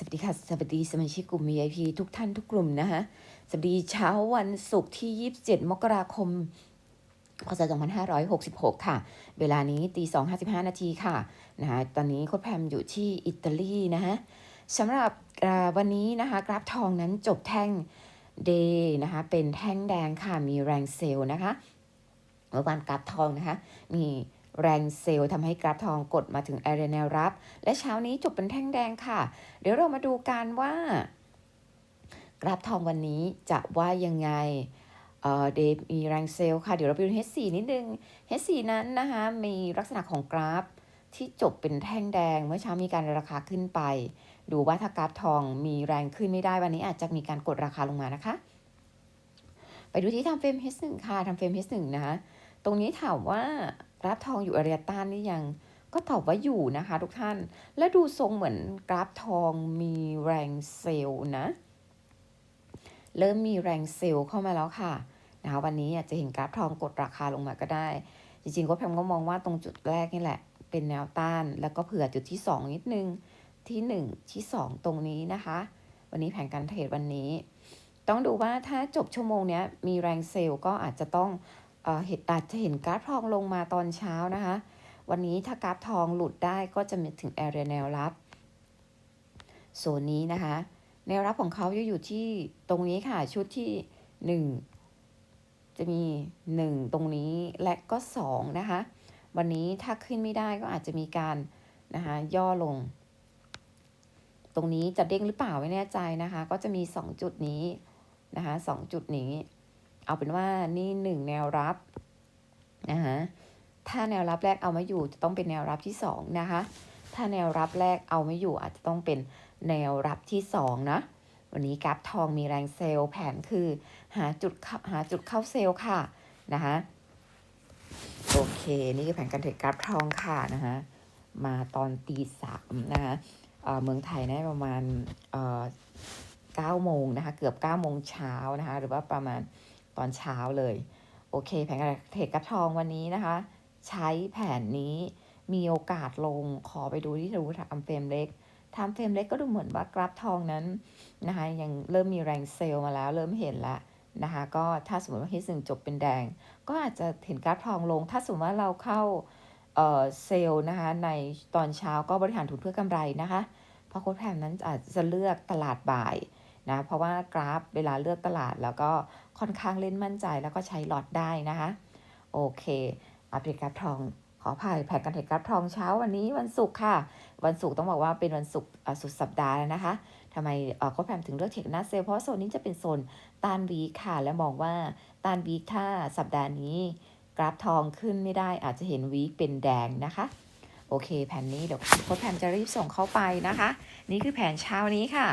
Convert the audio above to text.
สวัสดีค่ะ สวัสดีสมาชิกกลุ่ม VIP ทุกท่านทุกกลุ่มนะคะสวัสดีเช้าวันศุกร์ที่ 27 มกราคมพศ2566 ค่ะ เวลานี้ตี2.55 นาทีค่ะนะคะตอนนี้โค้ดแพมอยู่ที่อิตาลีนะคะสำหรับวันนี้นะคะกราฟทองนั้นจบแท่งเดย์นะคะเป็นแท่งแดงค่ะมีแรงเซลล์นะคะเมื่อวานกราฟทองนะคะมี แรงเซลล์ทำให้กราฟทองกดมาถึงแอเรียแนวรับ และเช้านี้จบเป็นแท่งแดงค่ะ เดี๋ยวเรามาดูกันว่ากราฟทองวันนี้จะว่ายังไงเดย์มีแรงเซลล์ค่ะ เดี๋ยวเราไปดู H4 นิดนึง H4 นั้นนะคะมีลักษณะของกราฟที่จบเป็นแท่งแดงเมื่อเช้ามีการราคาขึ้นไป ดูว่าถ้ากราฟทองมีแรงขึ้นไม่ได้วันนี้อาจจะมีการกดราคาลงมานะคะ ไปดูที่ทำเฟรม H1 ค่ะทำเฟรม H1 นะคะตรงนี้ถามว่า กราฟทองอยู่อเรียต้านนี่ยังก็ตอบว่าอยู่นะคะทุกท่าน และดูทรงเหมือนกราฟทองมีแรงเซลล์นะ เริ่มมีแรงเซลล์เข้ามาแล้วค่ะนะคะวันนี้อาจจะเห็นกราฟทองกดราคาลงมาก็ได้ จริงๆก็แพมก็มองว่าตรงจุดแรกนี่แหละ เป็นแนวต้าน แล้วก็เผื่อจุดที่ 2 นิดนึงที่ 1 ที่ 2 ตรงนี้นะคะ วันนี้แผนการเทรดวันนี้ ต้องดูว่าถ้าจบชั่วโมงนี้มีแรงเซลล์ก็อาจจะต้อง เอ่อเห็นอาจจะเห็นกราฟทองลงมาตอนเช้านะคะ วันนี้ถ้ากราฟทองหลุดได้ก็จะมีถึงแอเรียแนวรับโซนนี้นะคะ แนวรับของเขาจะอยู่ที่ตรงนี้ค่ะชุดที่ 1 จะมี 1 ตรงนี้และก็ 2 นะคะ วันนี้ถ้าขึ้นไม่ได้ก็อาจจะมีการนะคะย่อลง ตรงนี้จะเด้งหรือเปล่าไม่แน่ใจนะคะ ก็จะมี 2 จุดนี้นะคะสองจุดนี้ เอาเป็นว่านี่หนึ่งแนวรับนะคะถ้าแนวรับแรกเอาไม่อยู่จะต้องเป็นแนวรับที่สองนะคะ ถ้าแนวรับแรกเอาไม่อยู่อาจจะต้องเป็นแนวรับที่สองนะ วันนี้กราฟทองมีแรงเซลล์แผนคือหาจุดหาจุดเข้าเซลล์ค่ะนะคะโอเค นี่คือแผนการเทรดกราฟทองค่ะนะคะมาตอนตีสามนะคะเออเมืองไทยนะประมาณเอ่อเก้าโมงนะคะ เกือบเก้าโมงเช้านะคะ หรือว่าประมาณ ตอนเช้าเลย โอเค แผนการเทรดกราฟทองวันนี้นะคะ ใช้แผนนี้มีโอกาสลงขอไปดูที่ดูทำเฟรมเล็กทำเฟรมเล็กก็ดูเหมือนว่ากราฟทองนั้นนะคะยังเริ่มมีแรงเซลล์มาแล้ว เริ่มเห็นแล้วนะคะก็ถ้าสมมติว่าฮิสงจบเป็นแดง ก็อาจจะเห็นกราฟทองลง ถ้าสมมติว่าเราเข้าเซลล์นะคะในตอนเช้าก็บริหารทุนเพื่อกำไรนะคะ เพราะโค้ดแพมนั้นอาจจะเลือกตลาดบ่าย นะเพราะว่ากราฟเวลาเลือกตลาด แล้วก็ค่อนข้างเล่นมั่นใจแล้วก็ใช้หลอดได้นะคะโอเคอัปเดตกราฟทองขออภัยแผนการเทรดกราฟทองเช้าวันนี้วันศุกร์ค่ะ วันศุกร์ต้องบอกว่าเป็นวันศุกร์สุดสัปดาห์แล้วนะคะทำไมเอ่อโค้ดแพมถึงเลือกเทรดนาเซลเพราะโซนนี้จะเป็นโซนต้านวีค่ะ และมองว่าต้านวีคถ้าสัปดาห์นี้ กราฟทองขึ้นไม่ได้อาจจะเห็นวีคเป็นแดงนะคะ โอเค แผนนี้เดี๋ยวโค้ดแพมจะรีบส่งเข้าไปนะคะ นี่คือแผนเช้านี้ค่ะ